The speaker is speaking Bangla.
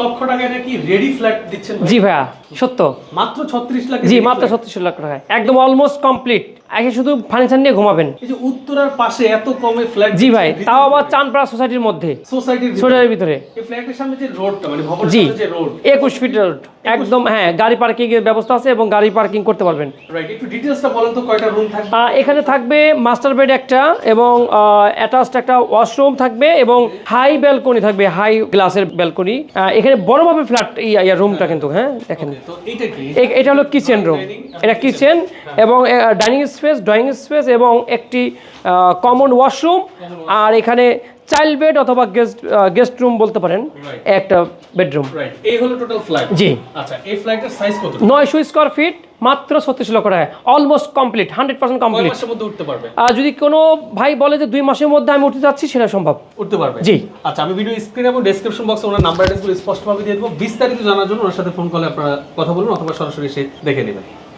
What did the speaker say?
লক্ষ টাকায় নাকি রেডি ফ্ল্যাট দিচ্ছেন জি ভাইয়া। সত্য? মাত্র 36 লাখ জি মাত্র ছত্রিশ লাখ টাকায়। একদম অলমোস্ট কমপ্লিট আগে শুধু ফার্নিচার নিয়ে ঘুমাবেন। এই যে উত্তরার পাশে এত কমে ফ্ল্যাট জি ভাই তাও আবার চানপাড়া সোসাইটির মধ্যে। সোসাইটির সোসাইটির ভিতরে। এই ফ্ল্যাটের সামনে যে রোডটা মানে ভবনের জি যে রোড একুশ ফিট রোড একদম হ্যাঁ গাড়ি পার্কিং এর ব্যবস্থা আছে এবং গাড়ি পার্কিং করতে পারবেন। রাইট একটু ডিটেইলসটা বলেন তো কয়টা রুম থাকবে? এখানে থাকবে মাস্টার বেড একটা এবং অ্যাটাচড একটা ওয়াশরুম থাকবে এবং হাই ব্যালকনি থাকবে হাই গ্লাসের ব্যালকনি এখানে বড়ভাবে ফ্ল্যাট এই রুমটা কিন্তু হ্যাঁ দেখেন। এটা হলো কিচেন রুম এটা কিচেন এবং ডাইনিং স্পেস ড্রয়িং স্পেস এবং একটি কমন ওয়াশরুম আর এখানে চাইল্ড বেড অথবা গেস্ট গেস্ট রুম বলতে পারেন একটা বেডরুম। এই হলো টোটাল ফ্ল্যাট জি। আচ্ছা এই ফ্ল্যাটের সাইজ কত? নয়শো স্কোয়ার ফিট মাত্র ছত্রিশ লক্ষ টাকা। Almost complete hundred percent complete মাসের মধ্যে উঠতে পারবে? আর যদি কোনো ভাই বলে যে দুই মাসের মধ্যে আমি উঠতে যাচ্ছি সেটা সম্ভব। উঠতে পারবে? জি। আচ্ছা আমি ভিডিও স্ক্রিনে এবং ডেসক্রিপশন বক্সে ওনার নাম্বার অ্যাড্রেসগুলো স্পষ্টভাবে দিয়ে দেবো। বিস্তারিত জানার জন্য ওনার সাথে ফোন কলে আপনারা কথা বলুন অথবা সরাসরি এসে দেখে নেবেন।